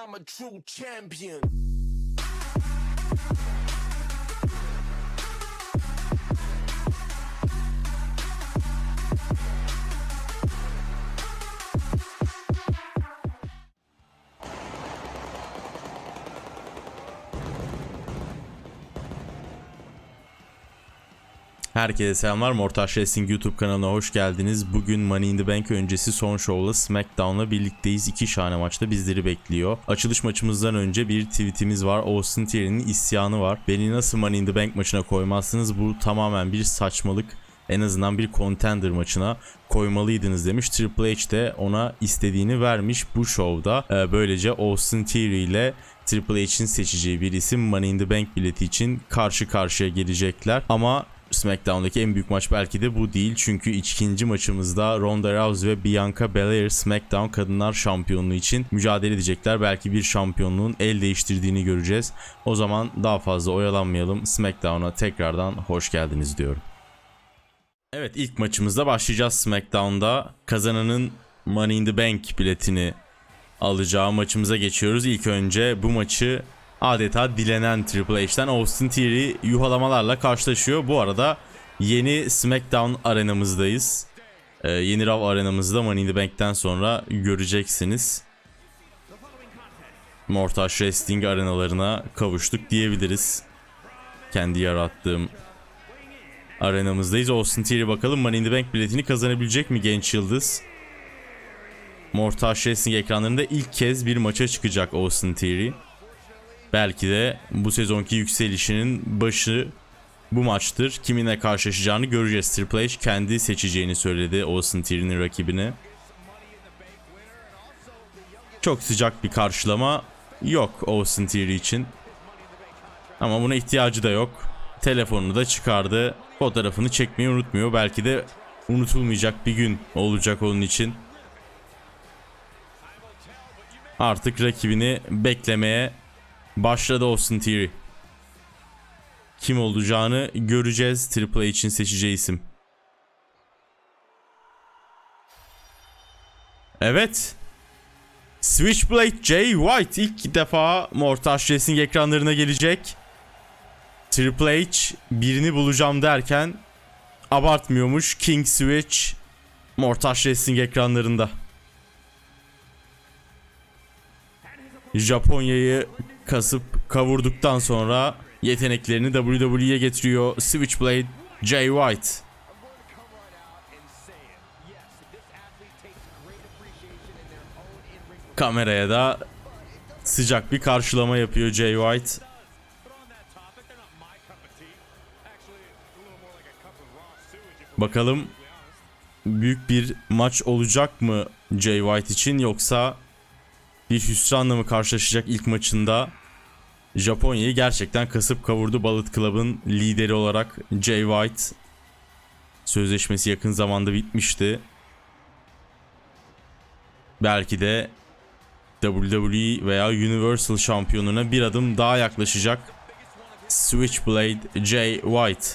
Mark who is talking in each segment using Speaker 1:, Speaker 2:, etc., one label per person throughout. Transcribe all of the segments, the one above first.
Speaker 1: I'm a true champion.
Speaker 2: Herkese selamlar. Mortaş Wrestling YouTube kanalına hoş geldiniz. Bugün Money in the Bank öncesi son şovla SmackDown'la birlikteyiz. İki şahane maçta bizleri bekliyor. Açılış maçımızdan önce bir tweetimiz var. Austin Theory'nin isyanı var. Beni nasıl Money in the Bank maçına koymazsınız? Bu tamamen bir saçmalık. En azından bir contender maçına koymalıydınız demiş. Triple H de ona istediğini vermiş bu şovda. Ee, böylece Austin Theory ile Triple H'in seçeceği bir isim Money in the Bank bileti için karşı karşıya gelecekler. Ama SmackDown'daki en büyük maç belki de bu değil. Çünkü ikinci maçımızda Ronda Rousey ve Bianca Belair SmackDown Kadınlar Şampiyonluğu için mücadele edecekler. Belki bir şampiyonluğun el değiştirdiğini göreceğiz. O zaman daha fazla oyalanmayalım. SmackDown'a tekrardan hoş geldiniz diyorum. Evet ilk maçımızda başlayacağız SmackDown'da. Kazananın Money in the Bank biletini alacağı maçımıza geçiyoruz. İlk önce bu maçı adeta dilenen Triple H'ten Austin Theory yuhalamalarla karşılaşıyor. Bu arada yeni SmackDown arenamızdayız. Ee, yeni Raw arenamızda Money in the Bank'ten sonra göreceksiniz. Mortaş Wrestling arenalarına kavuştuk diyebiliriz. Kendi yarattığım arenamızdayız. Austin Theory bakalım Money in the Bank biletini kazanabilecek mi genç yıldız? Mortaş Wrestling ekranlarında ilk kez bir maça çıkacak Austin Theory. Belki de bu sezonki yükselişinin başı bu maçtır. Kiminle karşılaşacağını göreceğiz. Triple H kendi seçeceğini söyledi Austin Theory'nin rakibini. Çok sıcak bir karşılama yok Austin Theory için. Ama buna ihtiyacı da yok. Telefonunu da çıkardı. Fotoğrafını çekmeyi unutmuyor. Belki de unutulmayacak bir gün olacak onun için. Artık rakibini beklemeye başladı Austin Theory. Kim olacağını göreceğiz. Triple H'in seçeceği isim. Evet. Switchblade Jay White ilk defa Mortaş Wrestling ekranlarına gelecek. Triple H birini bulacağım derken abartmıyormuş. King Switch Mortaş Wrestling ekranlarında. Japonya'yı kasıp kavurduktan sonra yeteneklerini WWE'ye getiriyor Switchblade Jay White. Kameraya da sıcak bir karşılama yapıyor Jay White. Bakalım büyük bir maç olacak mı Jay White için yoksa bir hüsranla mı karşılaşacak ilk maçında? Japonya'yı gerçekten kasıp kavurdu Bullet Club'ın lideri olarak Jay White. Sözleşmesi yakın zamanda bitmişti. Belki de WWE veya Universal şampiyonuna bir adım daha yaklaşacak Switchblade Jay White.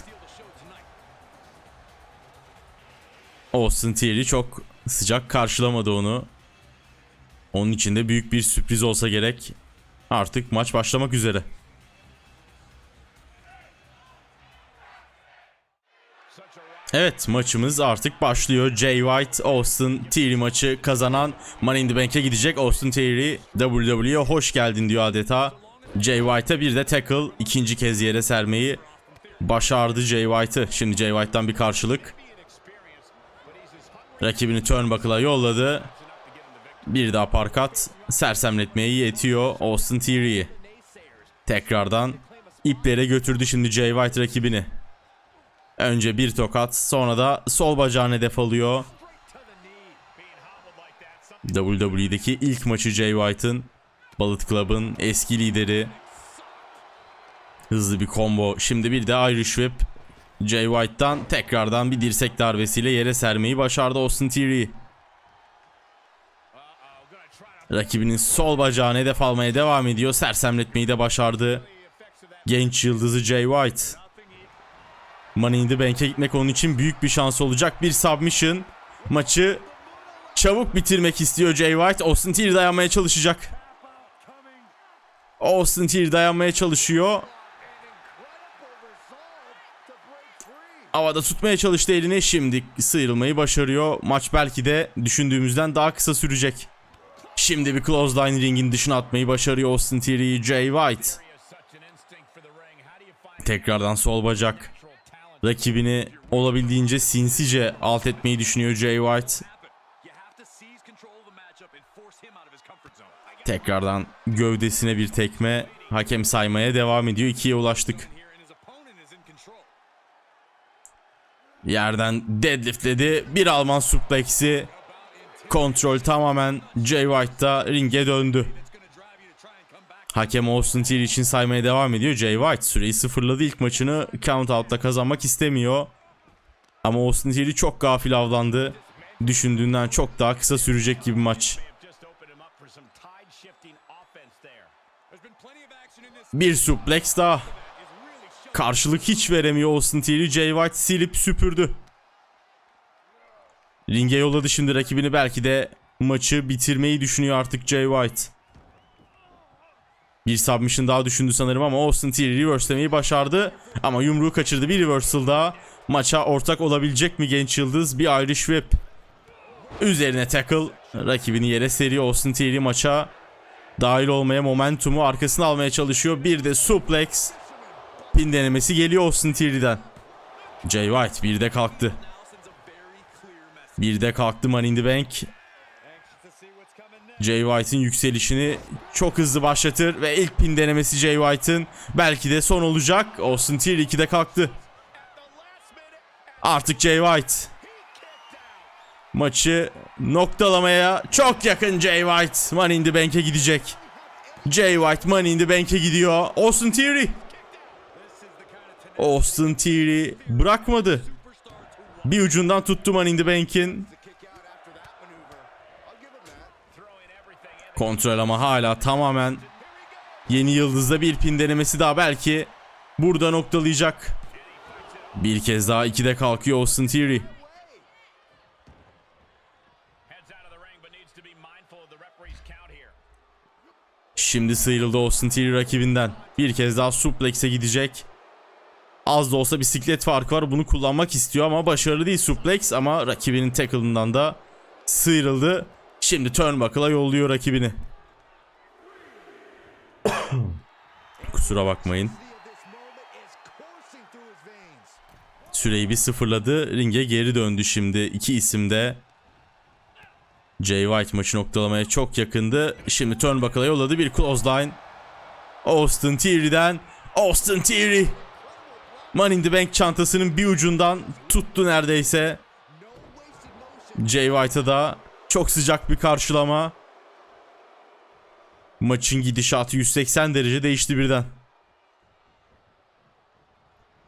Speaker 2: Austin Theory çok sıcak karşılamadı onu. Onun için de büyük bir sürpriz olsa gerek. Artık maç başlamak üzere. Evet maçımız artık başlıyor. Jay White, Austin Theory maçı kazanan Money in the Bank'e gidecek. Austin Theory WWE'ye hoş geldin diyor adeta. Jay White'a bir de tackle ikinci kez yere sermeyi başardı Jay White'ı. Şimdi Jay White'tan bir karşılık. Rakibini turnbuckle'a yolladı. Bir daha parkat sersemletmeye yetiyor Austin Theory'yi. Tekrardan iplere götürdü şimdi Jay White rakibini. Önce bir tokat sonra da sol bacağını hedef alıyor. WWE'deki ilk maçı Jay White'ın Bullet Club'ın eski lideri. Hızlı bir combo. Şimdi bir de Irish Whip. Jay White'tan tekrardan bir dirsek darbesiyle yere sermeyi başardı Austin Theory. Rakibinin sol bacağını hedef almaya devam ediyor. Sersemletmeyi de başardı. Genç yıldızı Jay White. Money in the Bank'e gitmek onun için büyük bir şans olacak. Bir submission. Maçı çabuk bitirmek istiyor Jay White. Austin Theory dayanmaya çalışacak. Austin Theory dayanmaya çalışıyor. Havada tutmaya çalıştı elini. Şimdi sıyrılmayı başarıyor. Maç belki de düşündüğümüzden daha kısa sürecek. Şimdi bir clothesline ringin dışına atmayı başarıyor Austin Theory, Jay White. Tekrardan sol bacak. Rakibini olabildiğince sinsice alt etmeyi düşünüyor Jay White. Tekrardan gövdesine bir tekme. Hakem saymaya devam ediyor. İkiye ulaştık. Yerden deadliftledi. Bir Alman suplexi. Kontrol tamamen Jay White'da ringe döndü. Hakem Austin Theory için saymaya devam ediyor. Jay White süreyi sıfırladı. İlk maçını count out'ta kazanmak istemiyor. Ama Austin Theory çok gafil avlandı. Düşündüğünden çok daha kısa sürecek gibi maç. Bir suplex daha. Karşılık hiç veremiyor Austin Theory. Jay White silip süpürdü. Ringe yolladı şimdi rakibini belki de maçı bitirmeyi düşünüyor artık Jay White. Bir submission daha düşündü sanırım ama Austin Theory reverselemeyi başardı. Ama yumruğu kaçırdı bir reversal daha. Maça ortak olabilecek mi genç yıldız? Bir Irish Whip. Üzerine tackle. Rakibini yere seriyor Austin Theory maça. Dahil olmaya momentumu arkasına almaya çalışıyor. Bir de suplex. Pin denemesi geliyor Austin Theory'den. Jay White bir de kalktı. Bir de kalktı Money Bank. Jay White'in yükselişini çok hızlı başlatır ve ilk pin denemesi Jay White'ın belki de son olacak. Austin Theory 2'de kalktı. Artık Jay White maçı noktalamaya çok yakın Jay White. Money in the Bank'e gidecek. Jay White Money in the Bank'e gidiyor. Austin Theory. Austin Theory bırakmadı. Bir ucundan tuttu Money in the Bank'in. Kontrol ama hala tamamen yeni yıldızda bir pin denemesi daha belki burada noktalayacak. Bir kez daha ikide kalkıyor Austin Theory. Şimdi sıyrıldı Austin Theory rakibinden. Bir kez daha suplex'e gidecek. Az da olsa bisiklet farkı var. Bunu kullanmak istiyor ama başarılı değil suplex ama rakibinin tackle'ından da sıyrıldı. Şimdi turnbuckle'a yolluyor rakibini. Kusura bakmayın. Süreyi bir sıfırladı. Ringe geri döndü şimdi. İki isim de Jay White maçı noktalamaya çok yakındı. Şimdi turnbuckle'a yolladı bir clothesline. Austin Theory'den Austin Theory Money in the Bank çantasının bir ucundan tuttu neredeyse. Jay White'a da çok sıcak bir karşılama. Maçın gidişatı 180 derece değişti birden.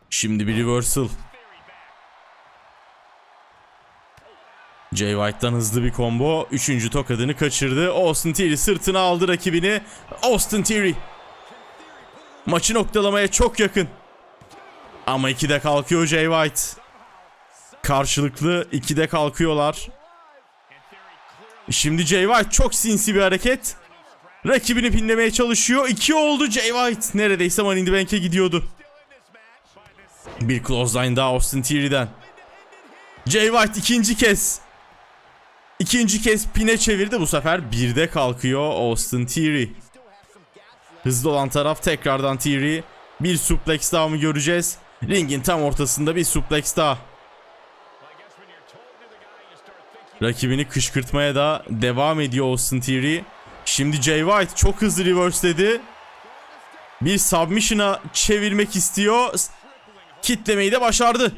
Speaker 2: Şimdi bir reversal. Jay White'dan hızlı bir combo. Üçüncü tokadını kaçırdı. Austin Theory sırtına aldı rakibini. Austin Theory. Maçı noktalamaya çok yakın. Ama ikide kalkıyor Jay White. Karşılıklı ikide kalkıyorlar. Şimdi Jay White çok sinsi bir hareket. Rakibini pinlemeye çalışıyor. İki oldu Jay White. Neredeyse Money in the Bank'e gidiyordu. Bir clothesline daha Austin Theory'den. Jay White ikinci kez. İkinci kez pine çevirdi bu sefer. Birde kalkıyor Austin Theory. Hızlı olan taraf tekrardan Theory. Bir suplex daha mı göreceğiz? Ringin tam ortasında bir suplex daha. Rakibini kışkırtmaya da devam ediyor Austin Theory. Şimdi Jay White çok hızlı reverseledi. Bir submission'a çevirmek istiyor. Kitlemeyi de başardı.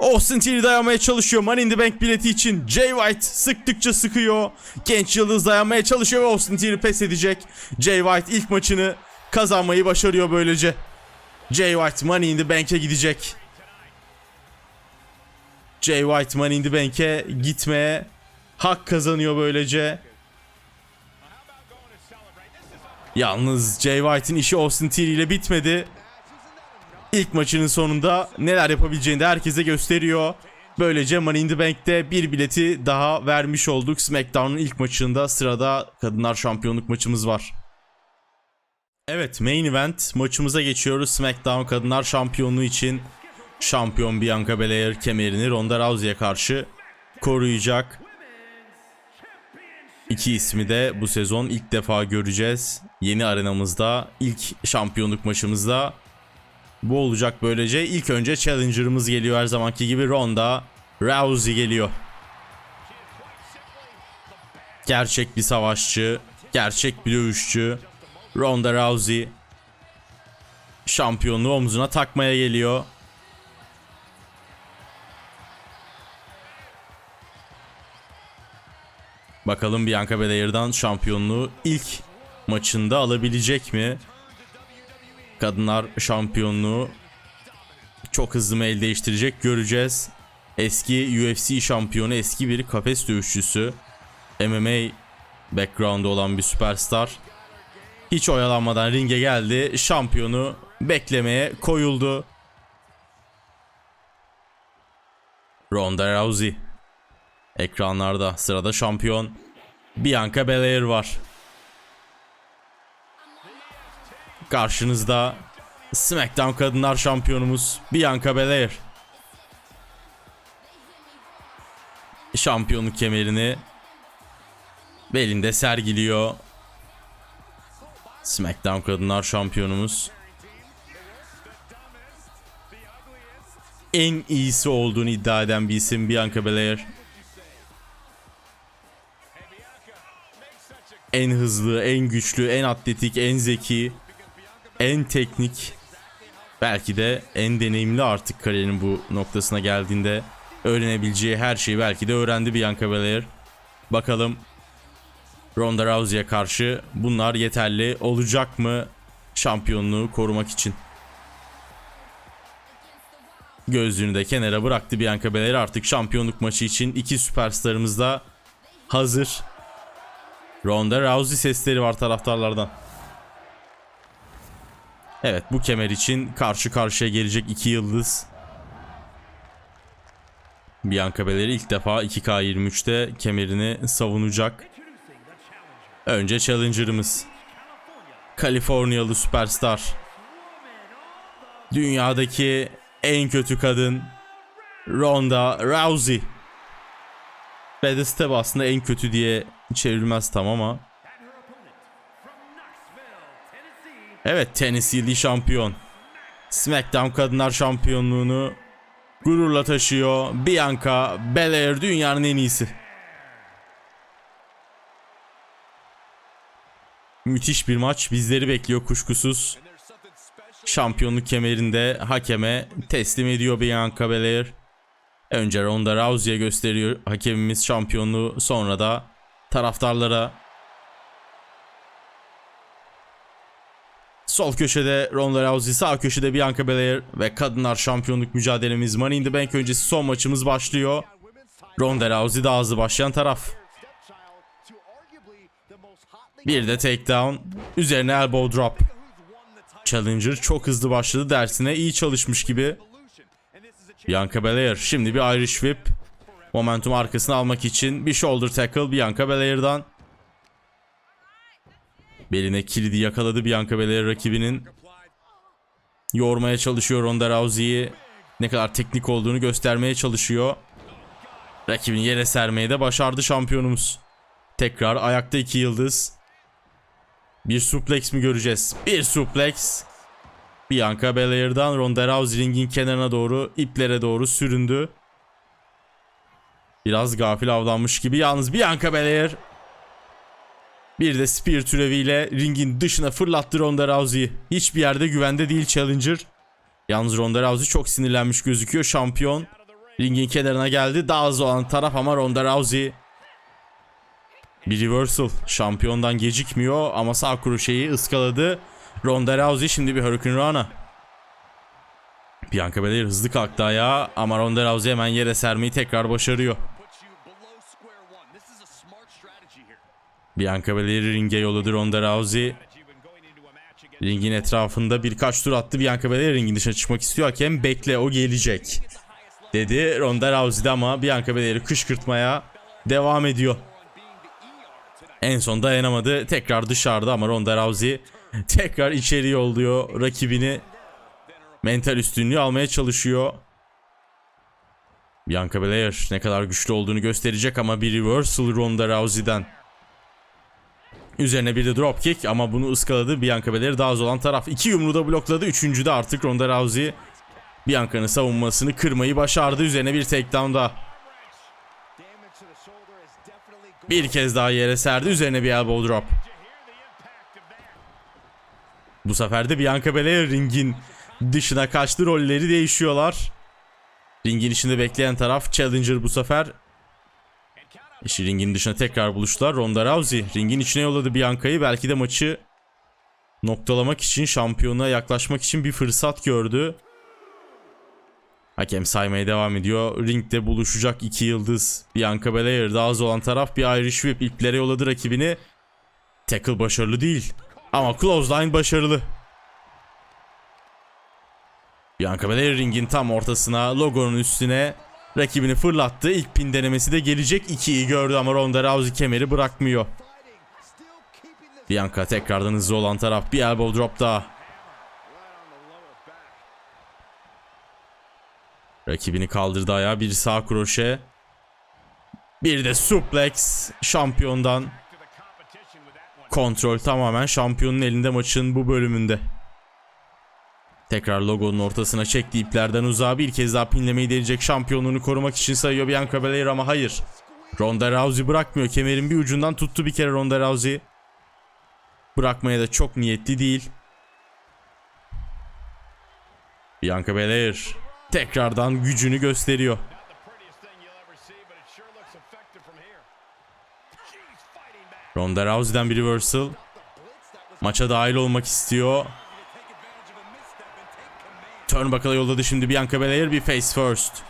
Speaker 2: Austin Theory dayanmaya çalışıyor Money in the Bank bileti için. Jay White sıktıkça sıkıyor. Genç yıldız dayanmaya çalışıyor ve Austin Theory pes edecek. Jay White ilk maçını kazanmayı başarıyor böylece. Jay White Money in the Bank'e gidecek. Jay White Money in the Bank'e gitmeye hak kazanıyor böylece. Yalnız Jay White'in işi Austin Theory ile bitmedi. İlk maçının sonunda neler yapabileceğini de herkese gösteriyor. Böylece Money in the Bank'te bir bileti daha vermiş olduk. SmackDown'un ilk maçında sırada kadınlar şampiyonluk maçımız var. Evet main event maçımıza geçiyoruz. SmackDown Kadınlar Şampiyonluğu için şampiyon Bianca Belair kemerini Ronda Rousey'e karşı koruyacak. İki ismi de bu sezon ilk defa göreceğiz. Yeni arenamızda ilk şampiyonluk maçımızda bu olacak böylece. İlk önce challenger'ımız geliyor her zamanki gibi Ronda Rousey geliyor. Gerçek bir savaşçı, gerçek bir dövüşçü. Ronda Rousey şampiyonluğu omzuna takmaya geliyor. Bakalım Bianca Belair'dan şampiyonluğu ilk maçında alabilecek mi? Kadınlar şampiyonluğu çok hızlı mı el değiştirecek göreceğiz. Eski UFC şampiyonu, eski bir kafes dövüşçüsü. MMA background'u olan bir süperstar. Hiç oyalanmadan ringe geldi. Şampiyonu beklemeye koyuldu. Ronda Rousey. Ekranlarda sırada şampiyon Bianca Belair var. Karşınızda SmackDown Kadınlar Şampiyonumuz Bianca Belair. Şampiyonluk kemerini belinde sergiliyor. SmackDown Kadınlar Şampiyonumuz. En iyisi olduğunu iddia eden bir isim Bianca Belair. En hızlı, en güçlü, en atletik, en zeki, en teknik, belki de en deneyimli artık kariyerinin bu noktasına geldiğinde öğrenebileceği her şeyi belki de öğrendi Bianca Belair. Bakalım Ronda Rousey'e karşı bunlar yeterli olacak mı şampiyonluğu korumak için? Gözlüğünü de kenara bıraktı Bianca Belair artık şampiyonluk maçı için iki süperstarımız da hazır. Ronda Rousey sesleri var taraftarlardan. Evet bu kemer için karşı karşıya gelecek iki yıldız. Bianca Belair ilk defa 2K23'te kemerini savunacak. Önce Challenger'ımız. Kaliforniyalı süperstar. Dünyadaki en kötü kadın Ronda Rousey. Pedestal aslında en kötü diye çevrilmez tam ama. Evet Tennessee'li şampiyon. SmackDown Kadınlar Şampiyonluğunu gururla taşıyor. Bianca Belair dünyanın en iyisi. Müthiş bir maç bizleri bekliyor kuşkusuz. Şampiyonluk kemerinde hakeme teslim ediyor Bianca Belair. Önce Ronda Rousey'e gösteriyor hakemimiz şampiyonluğu sonra da taraftarlara. Sol köşede Ronda Rousey, sağ köşede Bianca Belair ve kadınlar şampiyonluk mücadelemiz Money in the Bank öncesi son maçımız başlıyor. Ronda Rousey daha hızlı başlayan taraf. Bir de takedown. Üzerine elbow drop. Challenger çok hızlı başladı dersine iyi çalışmış gibi. Bianca Belair şimdi bir Irish Whip. Momentum arkasını almak için bir shoulder tackle Bianca Belair'dan. Beline kilidi yakaladı Bianca Belair rakibinin. Yormaya çalışıyor Ronda Rousey'i. Ne kadar teknik olduğunu göstermeye çalışıyor. Rakibini yere sermeyi de başardı şampiyonumuz. Tekrar ayakta iki yıldız. Bir suplex mi göreceğiz? Bir suplex. Bianca Belair'dan Ronda Rousey ringin kenarına doğru, iplere doğru süründü. Biraz gafil avlanmış gibi. Yalnız Bianca Belair bir de spear türeviyle ringin dışına fırlattı Ronda Rousey'i. Hiçbir yerde güvende değil Challenger. Yalnız Ronda Rousey çok sinirlenmiş gözüküyor. Şampiyon. Ringin kenarına geldi. Daha hızlı olan taraf ama Ronda Rousey bir reversal. Şampiyondan gecikmiyor ama sağ kroşeyi ıskaladı. Ronda Rousey şimdi bir Hurricane Rana. Bianca Belair hızlı kalktı ayağa ama Ronda Rousey hemen yere sermeyi tekrar başarıyor. Bianca Belair ringe yolladı Ronda Rousey. Ringin etrafında birkaç tur attı. Bianca Belair ringin dışına çıkmak istiyor. Hakem bekle o gelecek. Dedi Ronda Rousey'de ama Bianca Belair'i kışkırtmaya devam ediyor. En son dayanamadı. Tekrar dışarıda ama Ronda Rousey tekrar içeri yolluyor rakibini. Mental üstünlüğü almaya çalışıyor. Bianca Belair ne kadar güçlü olduğunu gösterecek ama bir reversal Ronda Rousey'den. Üzerine bir de dropkick ama bunu ıskaladı. Bianca Belair daha az olan taraf. İki yumruğu da blokladı. Üçüncü de artık Ronda Rousey Bianca'nın savunmasını kırmayı başardı. Üzerine bir takedown daha. Bir kez daha yere serdi. Üzerine bir elbow drop. Bu sefer de Bianca Belair ringin dışına kaçtı. Rolleri değişiyorlar. Ringin içinde bekleyen taraf Challenger bu sefer. İşi ringin dışına tekrar buluştular. Ronda Rousey ringin içine yolladı Bianca'yı. Belki de maçı noktalamak için, şampiyonluğa yaklaşmak için bir fırsat gördü. Hakem saymaya devam ediyor. Ringde buluşacak iki yıldız. Bianca Belair daha az olan taraf bir Irish Whip iplere yolladı rakibini. Tackle başarılı değil. Ama clothesline başarılı. Bianca Belair ringin tam ortasına, logonun üstüne rakibini fırlattı. İlk pin denemesi de gelecek. İkiyi gördü ama Ronda Rousey kemeri bırakmıyor. Bianca tekrardan hızlı olan taraf. Bir elbow drop daha. Rakibini kaldırdı ayağa. Bir sağ kroşe. Bir de suplex. Şampiyondan. Kontrol tamamen şampiyonun elinde maçın bu bölümünde. Tekrar logonun ortasına çekti iplerden uzağa bir kez daha pinlemeyi deneyecek şampiyonluğunu korumak için sayıyor Bianca Belair ama hayır. Ronda Rousey bırakmıyor. Kemerin bir ucundan tuttu bir kere Ronda Rousey. Bırakmaya da çok niyetli değil. Bianca Belair tekrardan gücünü gösteriyor. Ronda Rousey'den bir reversal. Maça dahil olmak istiyor. Turnbuckle'a yolladı şimdi Bianca Belair bir face first.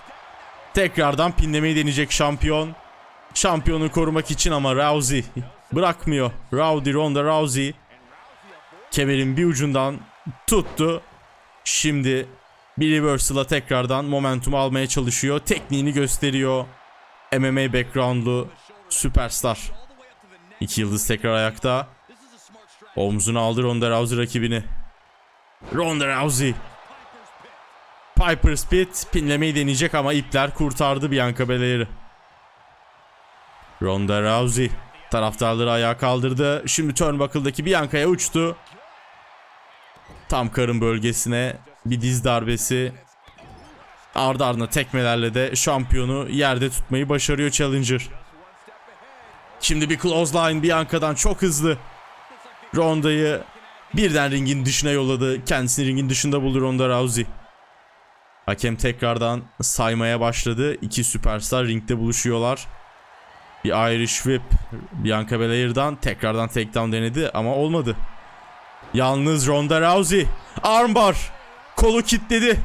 Speaker 2: Tekrardan pinlemeyi deneyecek şampiyon. Şampiyonu korumak için ama Rousey bırakmıyor. Rowdy Ronda Rousey kemerin bir ucundan tuttu. Şimdi bir reversal'a tekrardan momentum almaya çalışıyor. Tekniğini gösteriyor. MMA backgroundlu süperstar. İki yıldız tekrar ayakta. Omzuna aldı Ronda Rousey rakibini. Ronda Rousey. Piper's Pit pinlemeyi deneyecek ama ipler kurtardı Bianca Belair'i. Ronda Rousey taraftarları ayağa kaldırdı. Şimdi turnbuckle'daki Bianca'ya uçtu. Tam karın bölgesine bir diz darbesi. Ardı ardına tekmelerle de şampiyonu yerde tutmayı başarıyor Challenger. Şimdi bir clothesline Bianca'dan çok hızlı. Ronda'yı birden ringin dışına yolladı. Kendisini ringin dışında buldu Ronda Rousey. Hakem tekrardan saymaya başladı. İki süperstar ringde buluşuyorlar. Bir Irish Whip Bianca Belair'dan tekrardan takedown denedi ama olmadı. Yalnız Ronda Rousey armbar kolu kitledi.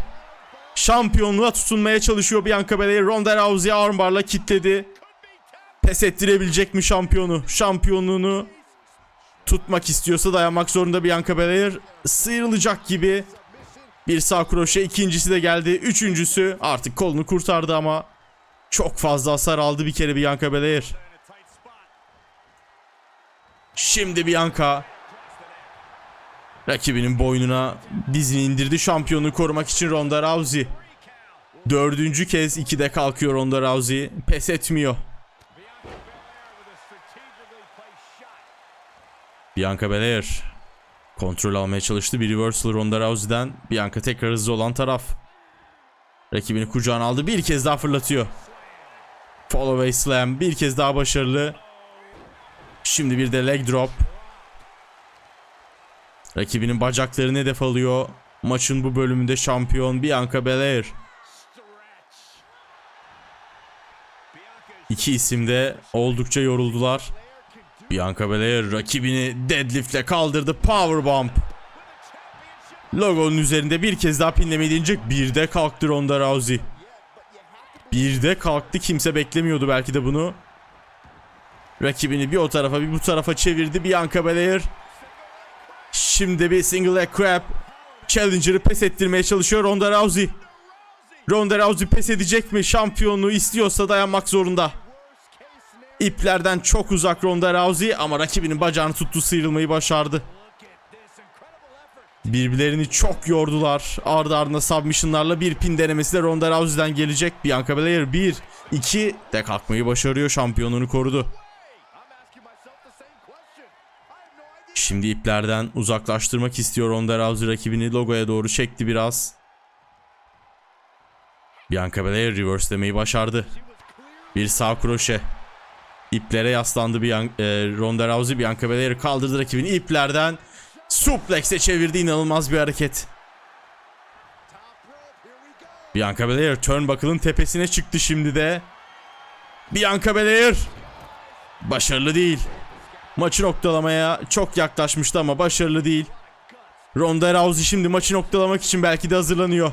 Speaker 2: Şampiyonluğa tutunmaya çalışıyor Bianca Belair. Ronda Rousey armbarla kitledi. Pes ettirebilecek mi şampiyonu? Şampiyonluğunu tutmak istiyorsa dayanmak zorunda Bianca Belair. Sıyrılacak gibi. Bir sağ kroşe ikincisi de geldi. Üçüncüsü artık kolunu kurtardı ama çok fazla hasar aldı bir kere Bianca Belair. Şimdi Bianca rakibinin boynuna dizini indirdi. Şampiyonu korumak için Ronda Rousey. Dördüncü kez ikide kalkıyor Ronda Rousey. Pes etmiyor. Bianca Belair kontrol almaya çalıştı. Bir reversal Ronda Rousey'den. Bianca tekrar hızlı olan taraf. Rakibini kucağına aldı. Bir kez daha fırlatıyor. Followaway slam bir kez daha başarılı. Şimdi bir de leg drop. Rakibinin bacaklarını hedef alıyor. Maçın bu bölümünde şampiyon Bianca Belair. İki isim de oldukça yoruldular. Bianca Belair rakibini deadliftle kaldırdı. Powerbomb. Logonun üzerinde bir kez daha pinlemeyi deneyecek. Bir de kalktı Ronda Rousey. Bir de kalktı. Kimse beklemiyordu belki de bunu. Rakibini bir o tarafa bir bu tarafa çevirdi. Bianca Belair. Şimdi bir single leg crab. Challenger'ı pes ettirmeye çalışıyor Ronda Rousey. Ronda Rousey pes edecek mi? Şampiyonluğu istiyorsa dayanmak zorunda. İplerden çok uzak Ronda Rousey ama rakibinin bacağını tuttu sıyrılmayı başardı. Birbirlerini çok yordular. Ardı ardına submissionlarla bir pin denemesi de Ronda Rousey'den gelecek. Bianca Belair 1, 2 de kalkmayı başarıyor. Şampiyonluğunu korudu. Şimdi iplerden uzaklaştırmak istiyor Ronda Rousey rakibini logoya doğru çekti biraz. Bianca Belair reverse'lemeyi başardı. Bir sağ kroşe. İplere yaslandı Bian e, Ronda Rousey. Bianca Belair kaldırdı rakibini iplerden. Suplex'e çevirdi inanılmaz bir hareket. Bianca Belair turnbuckle'ın tepesine çıktı şimdi de. Bianca Belair başarılı değil. Maçı noktalamaya çok yaklaşmıştı ama başarılı değil. Ronda Rousey şimdi maçı noktalamak için belki de hazırlanıyor.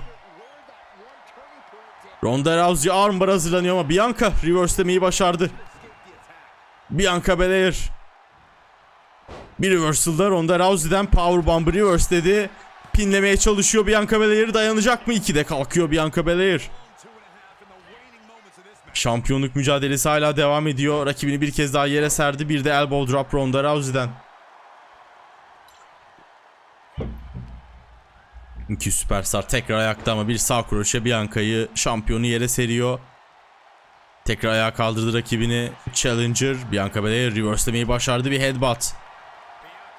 Speaker 2: Ronda Rousey armbar hazırlanıyor ama Bianca reverse'lemeyi başardı. Bianca Belair bir reversal'da Ronda Rousey'den powerbomb reverse'ledi. Pinlemeye çalışıyor Bianca Belair dayanacak mı? 2'de kalkıyor Bianca Belair. Şampiyonluk mücadelesi hala devam ediyor. Rakibini bir kez daha yere serdi. Bir de elbow drop Ronda Rousey'den. İki süperstar tekrar ayakta ama bir sağ kroşe Bianca'yı şampiyonu yere seriyor. Tekrar ayağa kaldırdı rakibini. Challenger Bianca Belair reverse'lemeyi başardı bir headbutt.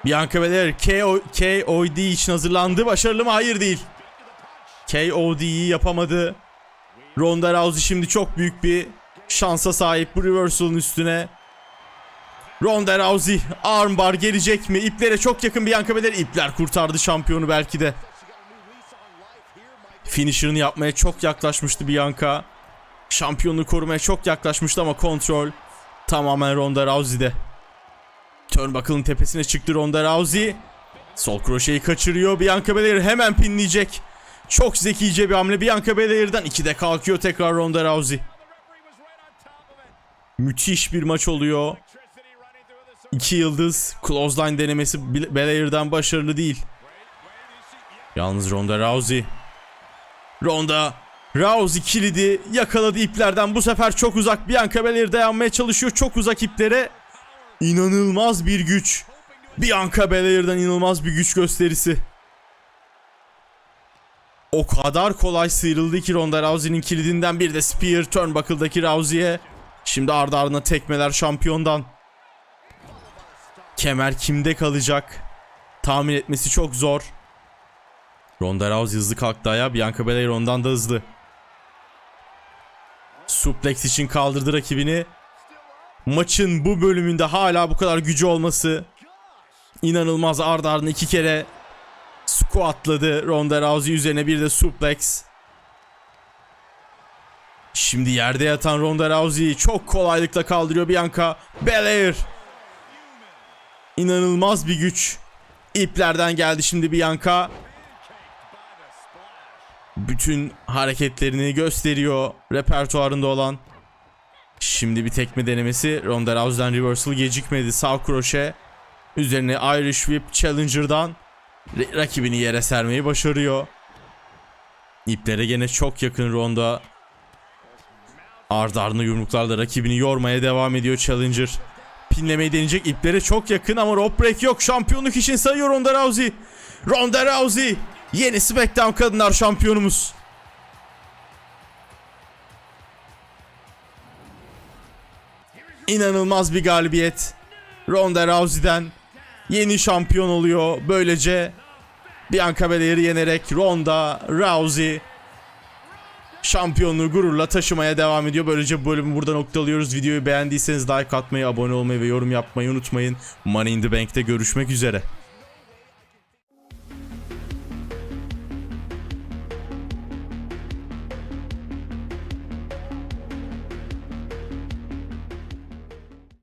Speaker 2: Bianca Belair KO, KOD için hazırlandı. Başarılı mı? Hayır değil. KOD'yi yapamadı. Ronda Rousey şimdi çok büyük bir şansa sahip bu reversal'ın üstüne. Ronda Rousey armbar gelecek mi? İplere çok yakın Bianca Belair. İpler kurtardı şampiyonu belki de. Finisher'ını yapmaya çok yaklaşmıştı Bianca. Şampiyonluğu korumaya çok yaklaşmıştı ama kontrol tamamen Ronda Rousey'de. Turnbuckle'ın tepesine çıktı Ronda Rousey. Sol kroşeyi kaçırıyor. Bianca Belair hemen pinleyecek. Çok zekice bir hamle. Bianca Belair'den 2'de kalkıyor tekrar Ronda Rousey. Müthiş bir maç oluyor. İki yıldız. Clothesline denemesi Belair'den başarılı değil. Yalnız Ronda Rousey. Ronda Rousey kilidi yakaladı iplerden. Bu sefer çok uzak. Bianca Belair dayanmaya çalışıyor. Çok uzak iplere. İnanılmaz bir güç. Bianca Belair'den inanılmaz bir güç gösterisi. O kadar kolay sıyrıldı ki Ronda Rousey'nin kilidinden bir de Spear Turnbuckle'daki Rousey'e. Şimdi ardı ardına tekmeler şampiyondan. Kemer kimde kalacak? Tahmin etmesi çok zor. Ronda Rousey hızlı kalktı ayağa. Bianca Belair ondan da hızlı. Suplex için kaldırdı rakibini. Maçın bu bölümünde hala bu kadar gücü olması inanılmaz ardı ardına iki kere squatladı Ronda Rousey üzerine bir de suplex. Şimdi yerde yatan Ronda Rousey'i çok kolaylıkla kaldırıyor Bianca Belair. İnanılmaz bir güç. İplerden geldi şimdi Bianca. Bütün hareketlerini gösteriyor repertuarında olan. Şimdi bir tekme denemesi. Ronda Rousey'den reversal gecikmedi. Sağ kroşe. Üzerine Irish Whip Challenger'dan rakibini yere sermeyi başarıyor. İplere gene çok yakın Ronda. Ardı ardına yumruklarla rakibini yormaya devam ediyor Challenger. Pinlemeyi deneyecek iplere çok yakın ama rope break yok. Şampiyonluk için sayıyor Ronda Rousey. Ronda Rousey yeni SmackDown Kadınlar şampiyonumuz. İnanılmaz bir galibiyet. Ronda Rousey'den yeni şampiyon oluyor. Böylece Bianca Belair'i yenerek Ronda Rousey şampiyonluğu gururla taşımaya devam ediyor. Böylece bu bölümü burada noktalıyoruz. Videoyu beğendiyseniz like atmayı, abone olmayı ve yorum yapmayı unutmayın. Money in the Bank'te görüşmek üzere.